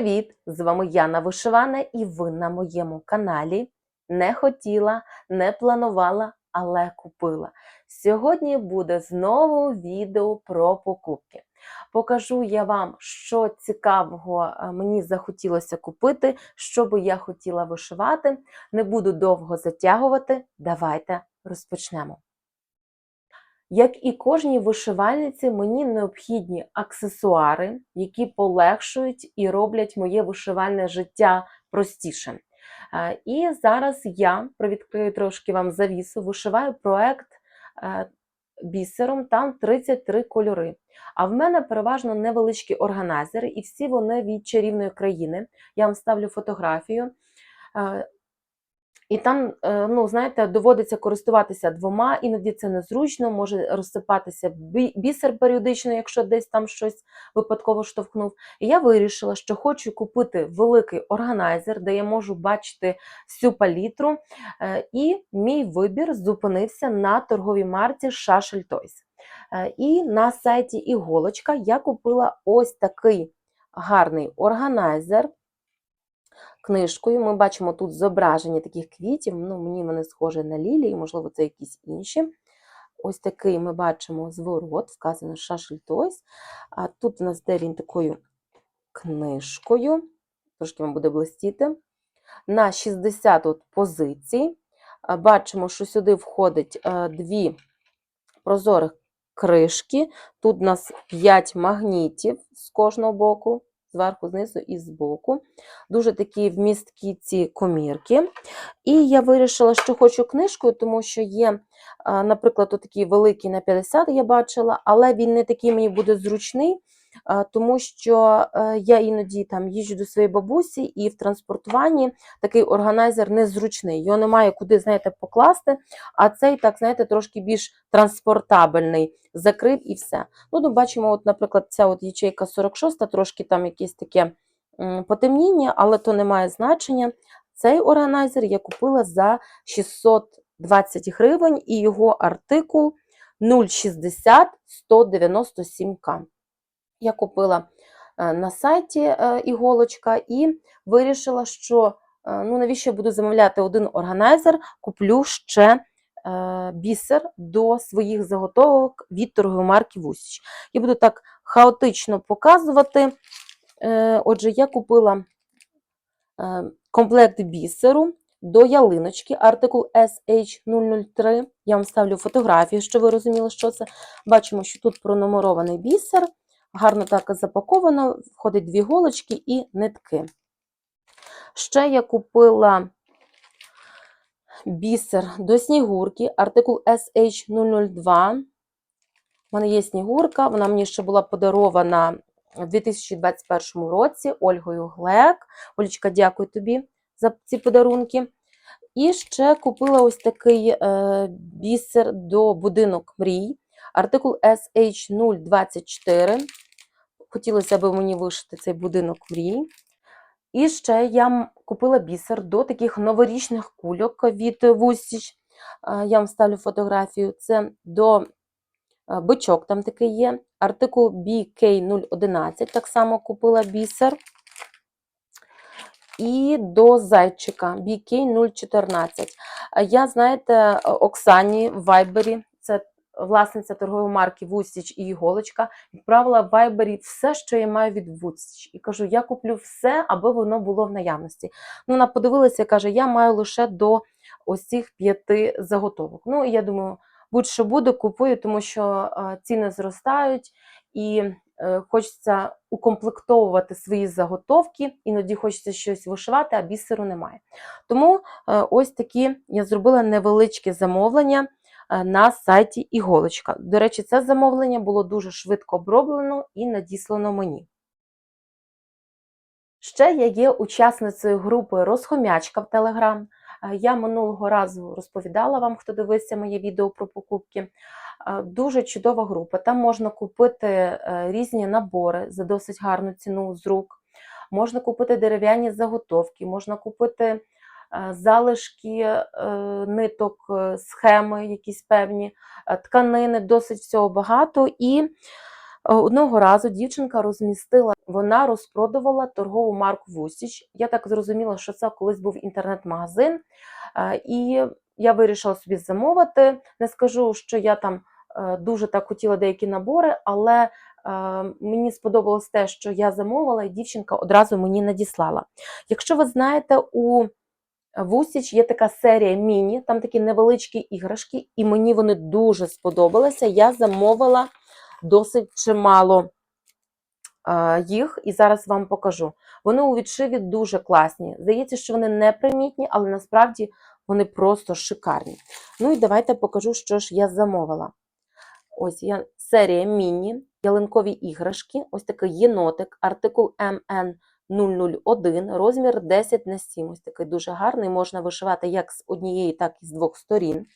Привіт! З вами Яна Вишивана, і ви на моєму каналі не хотіла, не планувала, але купила. Сьогодні буде знову відео про покупки. Покажу я вам, що цікавого е, мені захотілося купити, що би я хотіла вишивати. Не буду довго затягувати. Давайте розпочнемо. Як і кожній вишивальниці, мені необхідні аксесуари, які полегшують і роблять моє вишивальне життя простішим. Е, І зараз я привідкрию трошки вам завісу, вишиваю проект е, бісером, там 33 кольори. А в мене переважно невеличкі органайзери, і всі вони від чарівної країни. Я вам ставлю фотографію. І там, е, ну, знаєте, доводиться користуватися двома, іноді це незручно, може розсипатися бісер періодично, якщо десь там щось випадково штовхнув. І я вирішила, що хочу купити великий органайзер, де я можу бачити всю палітру. Е, І мій вибір зупинився на торговій марці Шашель Toys. Е, І на сайті Іголочка я купила ось такий гарний органайзер книжкою. Ми бачимо тут зображення таких квітів. Ну, мені вони схожі на лілії, можливо, це якісь інші. Ось такий ми бачимо зворот, вказано Шашель Toys. А тут у нас де він такою книжкою, трошки вам буде блистіти. На 60 от позицій. Бачимо, що сюди входить е, дві прозорих кришки. Тут у нас 5 магнітів з кожного боку, зверху, знизу і збоку. Дуже такі вмісткі ці комірки. І я вирішила, що хочу книжкою, тому що є, наприклад, такий великий на 50 я бачила, але він не такий мені буде зручний, тому що е, я іноді там їжджу до своєї бабусі, і в транспортуванні такий органайзер незручний. Його немає куди, знаєте, покласти, а цей, так, знаєте, трошки більш транспортабельний, закрив і все. Ну, ну бачимо, от, наприклад, ця от ячейка 46, трошки там якесь таке потемніння, але то не має значення. Цей органайзер я купила за 620 гривень, і його артикул 060 197к. Я купила е, на сайті е, іголочка і вирішила, що е, ну, навіщо я буду замовляти один органайзер, куплю ще бісер до своїх заготовок від торгової марки Вусіч. Я буду так хаотично показувати. Отже, я купила комплект бісеру до ялиночки, артикул SH003. Я вам ставлю фотографію, щоб ви розуміли, що це. Бачимо, що тут пронумерований бісер, гарно так запаковано, входить дві голочки і нитки. Ще я купила бісер до снігурки, артикул SH002. У мене є снігурка, вона мені ще була подарована у 2021 році Ольгою Глек. Олечка, дякую тобі за ці подарунки. І ще купила ось такий е, бісер до будинок мрій, артикул SH024. Хотілося б мені вишити цей будинок мрій. І ще я купила бісер до таких новорічних кульок від Вусіч. Я вам ставлю фотографію. Це до бичок, там такий є. Артикул BK011, так само купила бісер. І до зайчика BK014. А Я, знаєте, Оксані в Вайбері, власниця торгової марки Вусіч і Іголочка, відправила в Вайбері все, що я маю від Вусіч. І кажу, я куплю все, аби воно було в наявності. Ну, вона подивилася і каже, я маю лише до ось цих п'яти заготовок. Ну, і я думаю, будь-що буде, купую, тому що е, ціни зростають і е, хочеться укомплектовувати свої заготовки, іноді хочеться щось вишивати, а бісеру немає. Тому е, ось такі я зробила невеличке замовлення на сайті Іголочка. До речі, це замовлення було дуже швидко оброблено і надіслано мені. Ще я є учасницею групи Розхомячка в Телеграм. Е, Я минулого разу розповідала вам, хто дивився моє відео про покупки. Е, Дуже чудова група. Там можна купити е, різні набори за досить гарну ціну з рук. Можна купити дерев'яні заготовки, можна купити е, залишки е, ниток, е, схеми якісь певні, е, тканини, досить всього багато. І Одного разу дівчинка розмістила, вона розпродувала торгову марку Вусіч. Я так зрозуміла, що це колись був інтернет-магазин, е, і я вирішила собі замовити. Не скажу, що я там е, дуже так хотіла деякі набори, але е, мені сподобалось те, що я замовила, і дівчинка одразу мені надіслала. Якщо ви знаєте, у Вусіч є така серія міні, там такі невеличкі іграшки, і мені вони дуже сподобалися. Я замовила досить чимало їх, і зараз вам покажу. Вони у відшиві дуже класні. Здається, що вони непримітні, але насправді вони просто шикарні. Ну і давайте покажу, що ж я замовила. Ось я серія міні, ялинкові іграшки, ось такий єнотик, артикул МН 001, розмір 10 на 7. Ось такий дуже гарний, можна вишивати як з однієї, так і з двох сторін.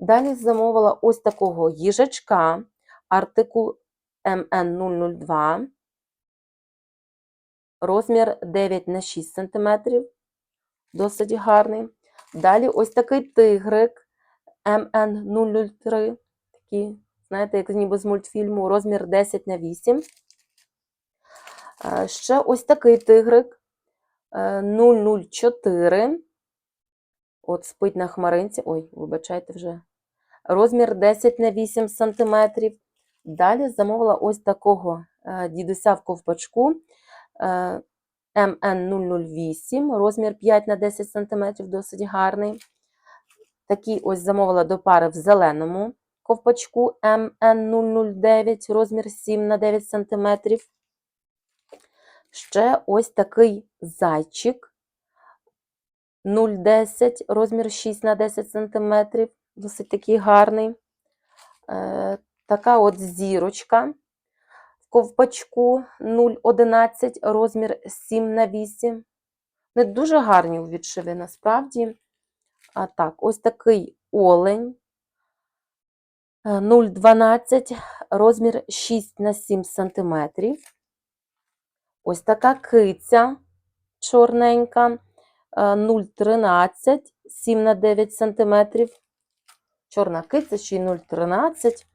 Далі замовила ось такого їжачка, артикул МН002, розмір 9 на 6 см, досить гарний. Далі ось такий тигрик МН003, такий, знаєте, як ніби з мультфільму, розмір 10 на 8 Е, Ще ось такий тигрик е, 004. От спить на хмаринці. Ой, вибачайте вже. Розмір 10 на 8 см. Далі замовила ось такого е, дідуся в ковпачку МН008, розмір 5 на 10 см, досить гарний. Такий ось замовила до пари в зеленому ковпачку МН009, розмір 7 на 9 см. Ще ось такий зайчик 0,10, розмір 6 на 10 см, досить такий гарний. Е, така от зірочка в ковпачку 0,11, розмір 7 на 8. Не дуже гарні у відшиві, насправді. А так, ось такий олень 0,12, розмір 6 на 7 см. Ось така киця чорненька, 0,13, 7 на 9 см. Чорна киця, ще й 0,13.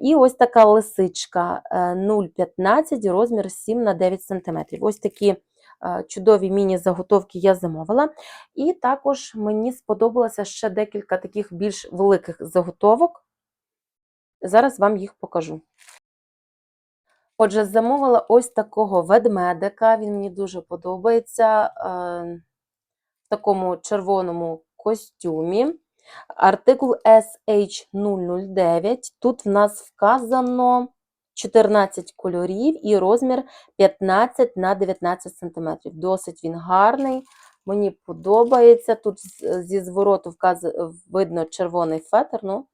І ось така лисичка 0,15, розмір 7 на 9 см. Ось такі чудові міні-заготовки я замовила. І також мені сподобалося ще декілька таких більш великих заготовок. Зараз вам їх покажу. Отже, замовила ось такого ведмедика, він мені дуже подобається е, в такому червоному костюмі. Артикул SH009. Тут в нас вказано 14 кольорів і розмір 15 на 19 см. Досить він гарний, мені подобається. Тут зі звороту вказ... видно червоний фетр. Ну,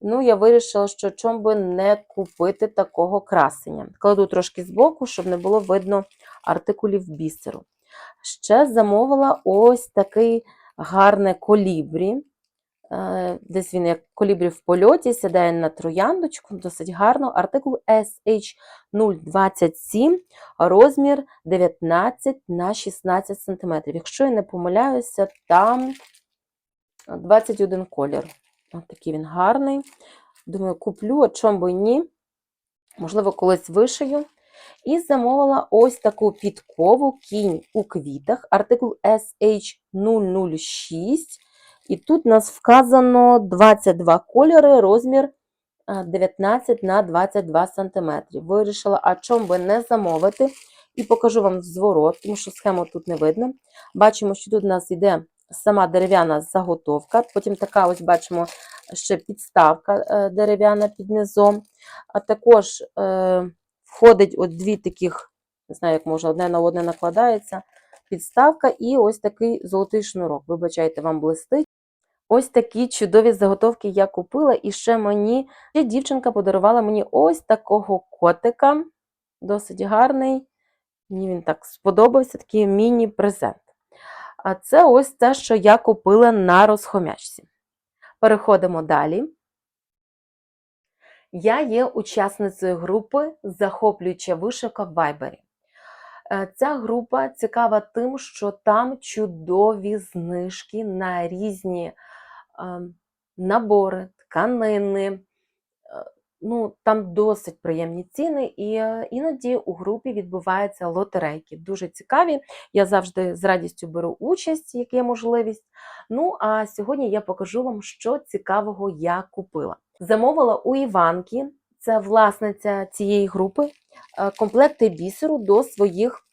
Ну, я вирішила, що чом би не купити такого красення. Кладу трошки збоку, щоб не було видно артикулів бісеру. Ще замовила ось такий гарне колібрі. Е, десь він, як колібрі в польоті, сідає на трояндочку, досить гарно. Артикул SH027, розмір 19 на 16 см. Якщо я не помиляюся, там 21 колір. Ось такий він гарний. Думаю, куплю, а чому би ні. Можливо, колись вишию. І замовила ось таку підкову кінь у квітах, артикул SH006. І тут у нас вказано 22 кольори, розмір 19 на 22 см. Вирішила, а чому би не замовити. І покажу вам зворот, тому що схему тут не видно. Бачимо, що тут у нас йде сама дерев'яна заготовка. Потім така, ось бачимо, ще підставка е, дерев'яна під низом. А також е, входить от дві таких, не знаю, як можна, одне на одне накладається. Підставка і ось такий золотий шнурок. Вибачайте, вам блистить. Ось такі чудові заготовки я купила, і ще мені ще дівчинка подарувала мені ось такого котика. Досить гарний. Мені він так сподобався, такий міні-презент. А це ось те, що я купила на розхомячці. Переходимо далі. Я є учасницею групи Захоплююча вишивка в Вайбері. Е, ця група цікава тим, що там чудові знижки на різні е, набори, тканини, ну, там досить приємні ціни, і е, іноді у групі відбуваються лотерейки. Дуже цікаві. Я завжди з радістю беру участь, як є можливість. Ну, а сьогодні я покажу вам, що цікавого я купила. Замовила у Іванки, це власниця цієї групи, е, комплекти бісеру до своїх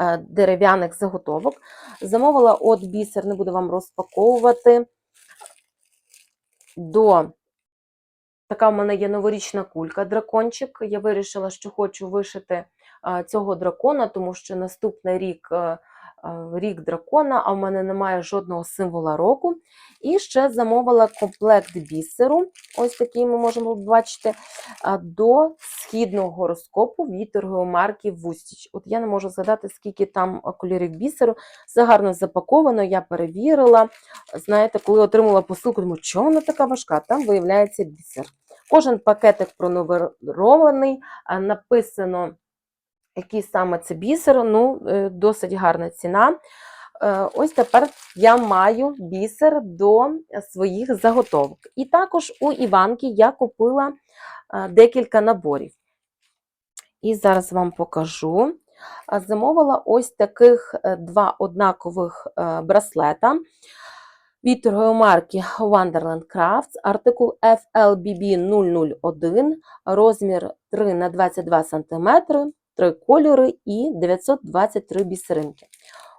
е, дерев'яних заготовок. Замовила от бісер, не буду вам розпаковувати. До така в мене є новорічна кулька, дракончик. Я вирішила, що хочу вишити цього дракона, тому що наступний рік а, рік дракона, а в мене немає жодного символа року. І ще замовила комплект бісеру, ось такий ми можемо побачити, до східного гороскопу від торгової марки Вустіч. От я не можу згадати, скільки там кольорів бісеру. Все гарно запаковано, я перевірила. Знаєте, коли отримала посилку, думаю, чого вона така важка? Там виявляється бісер. Кожен пакетик пронумерований, написано, який саме це бісер, ну, е, досить гарна ціна. Е, Ось тепер я маю бісер до своїх заготовок. І також у Іванки я купила е, декілька наборів. І зараз вам покажу. Замовила ось таких два однакових браслета від торгової марки Wonderland Crafts, артикул FLBB 001, розмір 3 на 22 см, 3 кольори і 923 бісеринки.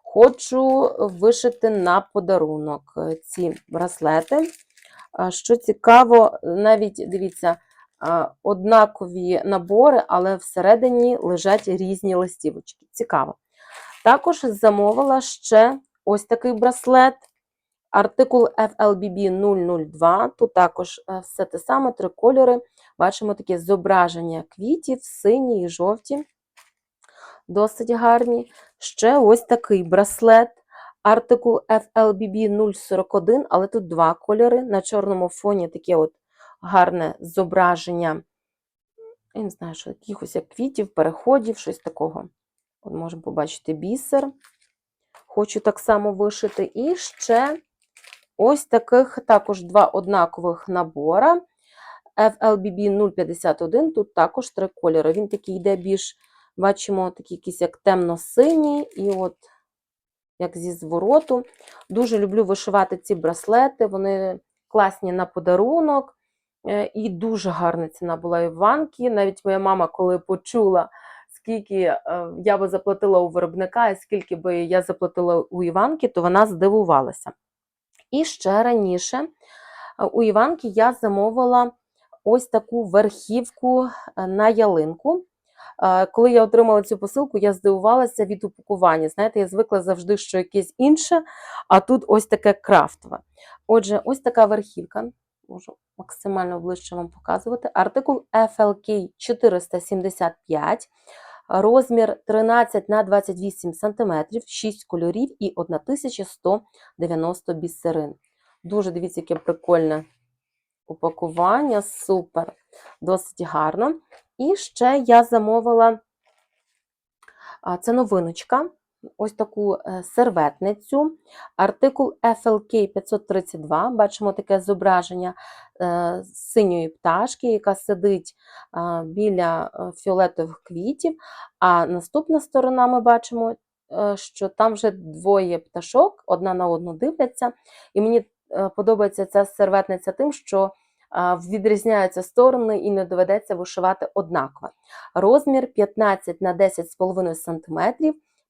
Хочу вишити на подарунок е, ці браслети. Що цікаво, навіть дивіться, однакові набори, але всередині лежать різні листівочки. Цікаво. Також замовила ще ось такий браслет. Артикул FLBB 002. Тут також е, все те саме, три кольори. Бачимо таке зображення квітів, сині і жовті. Досить гарні. Ще ось такий браслет. Артикул FLBB 041, але тут два кольори. На чорному фоні таке от гарне зображення. Я не знаю, що якихось як квітів, переходів, щось такого. От можемо побачити бісер. Хочу так само вишити. І ще ось таких також два однакових набора. FLBB 051, тут також три кольори. Він такий йде більш, бачимо, такий якийсь як темно-синій, і от як зі звороту. Дуже люблю вишивати ці браслети, вони класні на подарунок. Е, І дуже гарна ціна була Іванки. Навіть моя мама, коли почула, скільки е, я би заплатила у виробника, і скільки би я заплатила у Іванки, то вона здивувалася. І ще раніше е, у Іванки я замовила ось таку верхівку на ялинку. Коли я отримала цю посилку, я здивувалася від упакування. Знаєте, я звикла завжди, що якесь інше, а тут ось таке крафтове. Отже, ось така верхівка. Можу максимально ближче вам показувати. Артикул FLK 475, розмір 13 на 28 см, 6 кольорів і 1190 бісерин. Дуже дивіться, яке прикольне упакування, супер, досить гарно. І ще я замовила це новиночка. Ось таку е, серветницю. Артикул FLK 532. Бачимо таке зображення е, синьої пташки, яка сидить біля е, фіолетових квітів. А наступна сторона ми бачимо, що там вже двоє пташок, одна на одну дивляться. І мені подобається ця серветниця тим, що відрізняються сторони і не доведеться вишивати однаково. Розмір 15 на 10,5 см,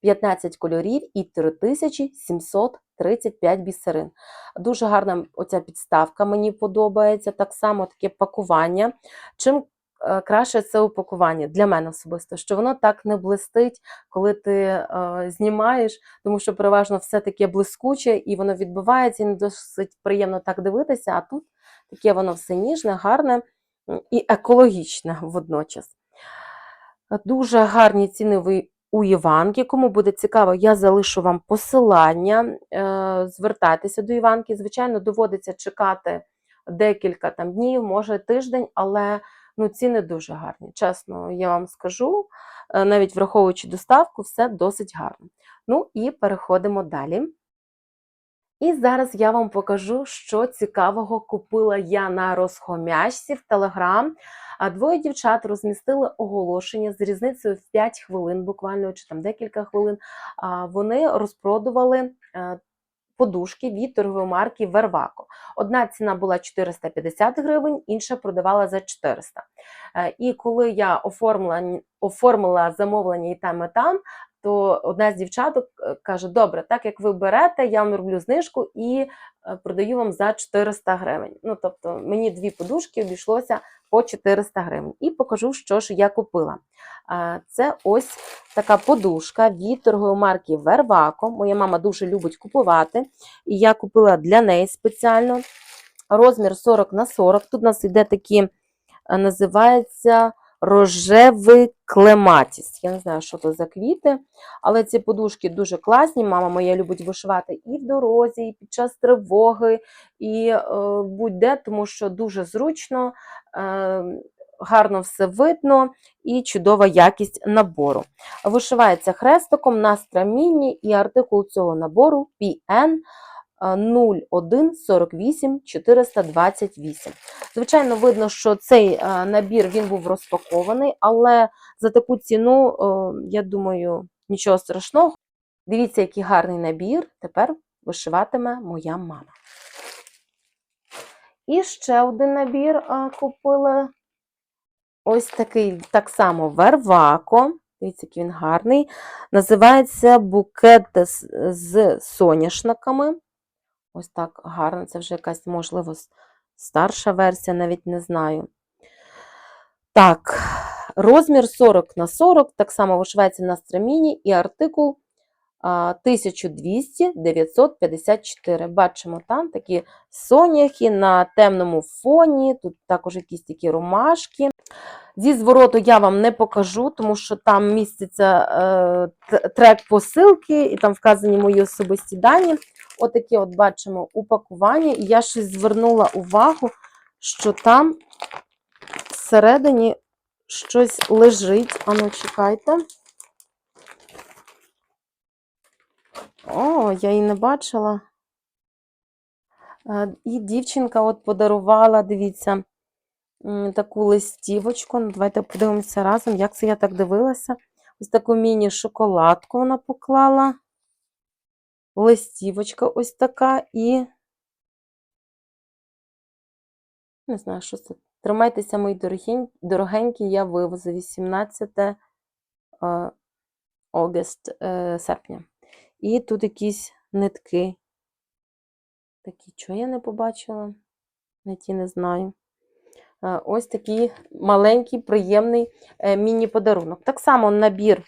15 кольорів і 3735 бісерин. Дуже гарна оця підставка, мені подобається. Так само таке пакування. Чим е, краще це упакування для мене особисто, що воно так не блистить, коли ти е, знімаєш, тому що переважно все таке блискуче і воно відбивається, і не досить приємно так дивитися, а тут таке воно все ніжне, гарне і екологічне водночас. Дуже гарні ціни у Іванки. Кому буде цікаво, я залишу вам посилання. Е, Звертайтеся до Іванки. Звичайно, доводиться чекати декілька там днів, може тиждень, але ну, ціни дуже гарні. Чесно, я вам скажу, Е, навіть враховуючи доставку, все досить гарно. Ну і переходимо далі. І зараз я вам покажу, що цікавого купила я на розхомячці в Телеграм. А двоє дівчат розмістили оголошення з різницею в 5 хвилин, буквально чи там декілька хвилин. Вони розпродували е, подушки від торгової марки Вервако. Одна ціна була 450 гривень, інша продавала за 400. Е, І коли я оформила, оформила замовлення і там, і там, то одна з дівчаток е, каже: Добре, так як ви берете, я вам роблю знижку і е, продаю вам за 400 гривень. Ну, тобто, мені дві подушки обійшлося по 400 гривень. І покажу, що ж я купила. Це ось така подушка від торгової марки Вервако. Моя мама дуже любить купувати. І я купила для неї спеціально розмір 40 на 40. Тут у нас йде такі, е, називається рожевий клематіс. Я не знаю, що це за квіти, але ці подушки дуже класні. Мама моя любить вишивати і в дорозі, і під час тривоги, і е, будь-де, тому що дуже зручно, е, гарно все видно і чудова якість набору. Вишивається хрестиком на страмінні і артикул цього набору PN 01 48 428. Звичайно, видно, що цей е, набір він був розпакований, але за таку ціну, е, я думаю, нічого страшного. Дивіться, який гарний набір тепер вишиватиме моя мама. І ще один набір е, купила ось такий, так само вервако. Дивіться, який він гарний. Називається букет з, з соняшниками. Ось так гарно. Це вже якась, можливо, старша версія, навіть не знаю. Так, розмір 40 на 40, так само вишивається на страміні і артикул 1200 954. Бачимо там такі соняхи на темному фоні, тут також якісь такі ромашки. Зі звороту я вам не покажу, тому що там міститься е, трек посилки, і там вказані мої особисті дані. Отакі от бачимо упакування. І я щось звернула увагу, що там всередині щось лежить. Ану, чекайте. О, я її не бачила. Е, І дівчинка от подарувала, дивіться, таку листівочку. Ну, Давайте подивимося разом, як це я так дивилася. Ось таку міні-шоколадку вона поклала. Листівочка ось така і. Не знаю, що це. Тримайтеся, мої дорогень- дорогенькі, я вивезу 18 е, Огест, серпня. І тут якісь нитки. Такі, чого я не побачила? Ті не знаю. Е, Ось такий маленький, приємний е, міні-подарунок. Так само набір.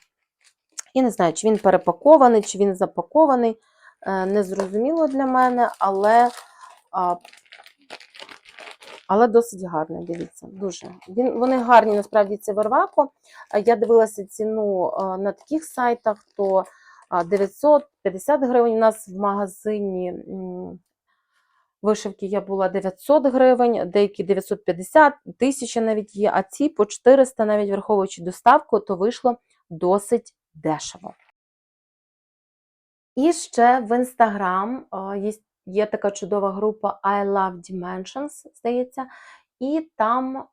Я не знаю, чи він перепакований, чи він запакований. Е, Незрозуміло для мене, але, але досить гарний, дивіться, дуже. Він, вони гарні, насправді, це Вервако. Е, Я дивилася ціну е, на таких сайтах, то 950 гривень у нас в магазині. Вишивки я була 900 гривень, деякі 950, 1000 навіть є, а ці по 400, навіть враховуючи доставку, то вийшло досить дешево. І ще в Instagram е, є, є така чудова група I Love Dimensions, здається, і там е,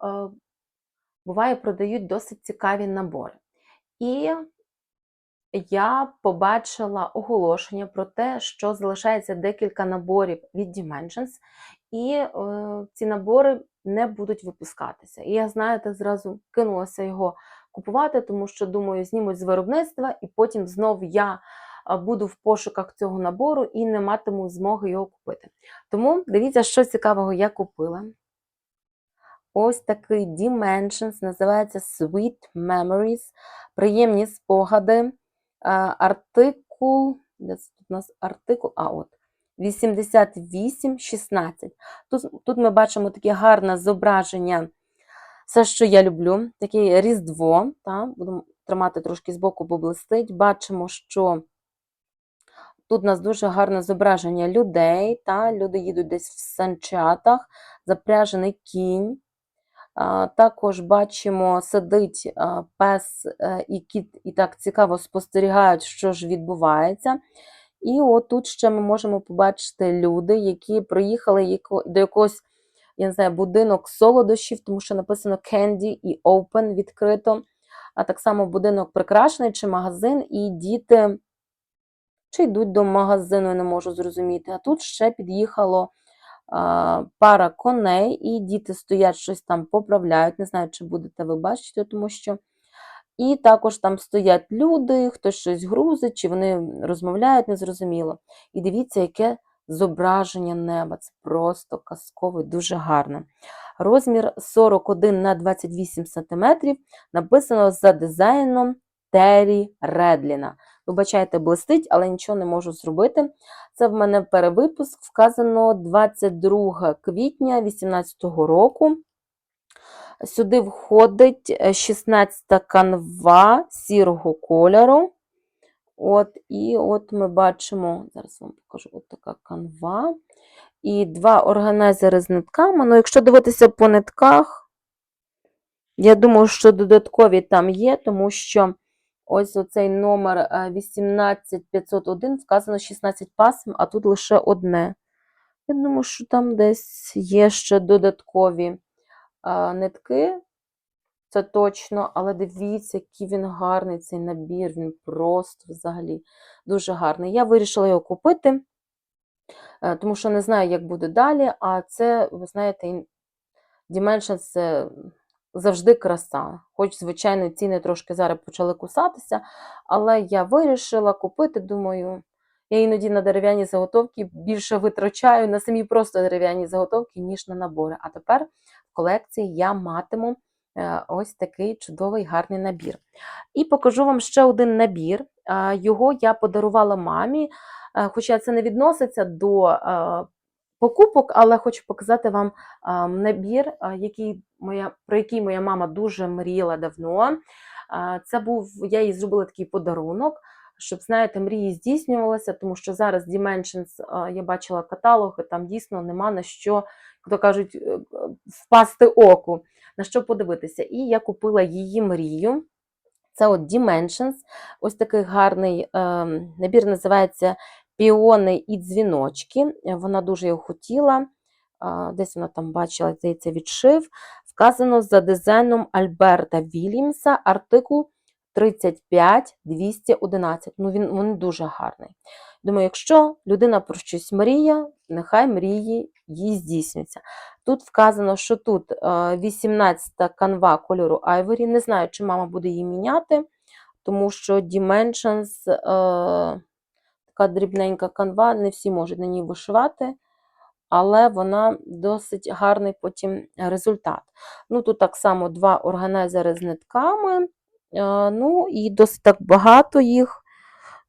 буває продають досить цікаві набори. І я побачила оголошення про те, що залишається декілька наборів від Dimensions, і е, ці набори не будуть випускатися. І я, знаєте, зразу кинулася його купувати, тому що думаю, знімуть з виробництва, і потім знов я буду в пошуках цього набору і не матиму змоги його купити. Тому дивіться, що цікавого я купила. Ось такий Dimensions, називається Sweet Memories. Приємні спогади. Артикул. Де це тут у нас артикул? А, от. 8816. Тут, тут ми бачимо таке гарне зображення. Все, що я люблю, таке різдво. Та? Буду тримати трошки збоку, бо блистить. Бачимо, що тут у нас дуже гарне зображення людей. Та? Люди їдуть десь в санчатах, запряжений кінь. Також бачимо, сидить пес е, і кіт, і так цікаво спостерігають, що ж відбувається. І от тут ще ми можемо побачити люди, які приїхали до якогось я не знаю, будинок солодощів, тому що написано Candy і Open відкрито. А так само будинок прикрашений чи магазин, і діти чи йдуть до магазину, я не можу зрозуміти. А тут ще під'їхало пара коней, і діти стоять, щось там поправляють. Не знаю, чи будете ви бачити, тому що. І також там стоять люди, хтось щось грузить, чи вони розмовляють незрозуміло. І дивіться, яке зображення неба. Це просто казково і дуже гарне. Розмір 41 на 28 см написано за дизайном Террі Редліна. Вибачайте, блистить, але нічого не можу зробити. Це в мене перевипуск, вказано 22 квітня 2018 року. Сюди входить 16 канва сірого кольору. От, І от ми бачимо, зараз вам покажу от така канва. І два органайзери з нитками. Ну, якщо дивитися по нитках, я думаю, що додаткові там є, тому що ось оцей номер 18501 вказано 16 пасм, а тут лише одне. Я думаю, що там десь є ще додаткові нитки. Це точно, але дивіться, який він гарний, цей набір, він просто взагалі дуже гарний. Я вирішила його купити, е, тому що не знаю, як буде далі. А це, ви знаєте, Dimensions це завжди краса. Хоч, звичайно, ціни трошки зараз почали кусатися, але я вирішила купити, думаю, я іноді на дерев'яні заготовки більше витрачаю на самі просто дерев'яні заготовки, ніж на набори. А тепер в колекції я матиму. Е, ось такий чудовий гарний набір. І покажу вам ще один набір. Е, його я подарувала мамі, е, хоча це не відноситься до покупок, але хочу показати вам набір, який моя, про який моя мама дуже мріяла давно. Це був, я їй зробила такий подарунок. Щоб, знаєте, мрії здійснювалися, тому що зараз Dimensions, я бачила каталог, і там дійсно нема на що, як кажуть, впасти оку на що подивитися. І я купила її мрію. Це от Dimensions. Ось такий гарний е, набір називається Піони і дзвіночки. Вона дуже його хотіла. Десь вона там бачила, здається, відшив. Вказано за дизайном Альберта Вільямса, артикул 35211. Ну, він, він дуже гарний. Думаю, якщо людина про щось мріє, нехай мрії їй здійснюються. Тут вказано, що тут 18-та е, канва кольору Ivory. Не знаю, чи мама буде її міняти, тому що Dimensions, е, така дрібненька канва, не всі можуть на ній вишивати, але вона досить гарний потім результат. Ну, Тут так само два органайзери з нитками, е, ну і досить так багато їх.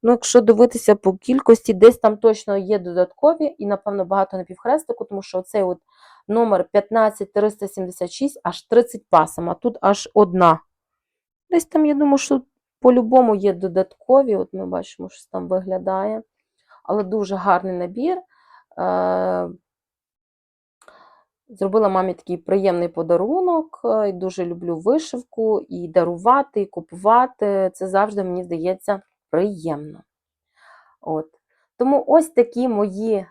Ну, Якщо дивитися по кількості, десь там точно є додаткові, і, напевно, багато на півхрестику, тому що оцей от номер 15376 аж 30 пасом, а тут аж одна. Десь там, я думаю, що по-любому є додаткові, от ми бачимо, що там виглядає. Але дуже гарний набір. Е, зробила мамі такий приємний подарунок. Е, дуже люблю вишивку, і дарувати, і купувати. Це завжди, мені здається, приємно. От. Тому ось такі мої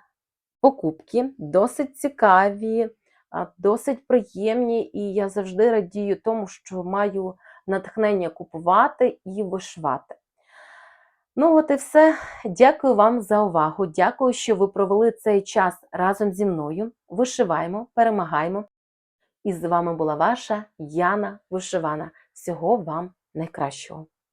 покупки, досить цікаві, досить приємні, і я завжди радію тому, що маю натхнення купувати і вишивати. Ну, от і все. Дякую вам за увагу. Дякую, що ви провели цей час разом зі мною. Вишиваємо, перемагаємо. І з вами була ваша Яна Вишивана. Всього вам найкращого!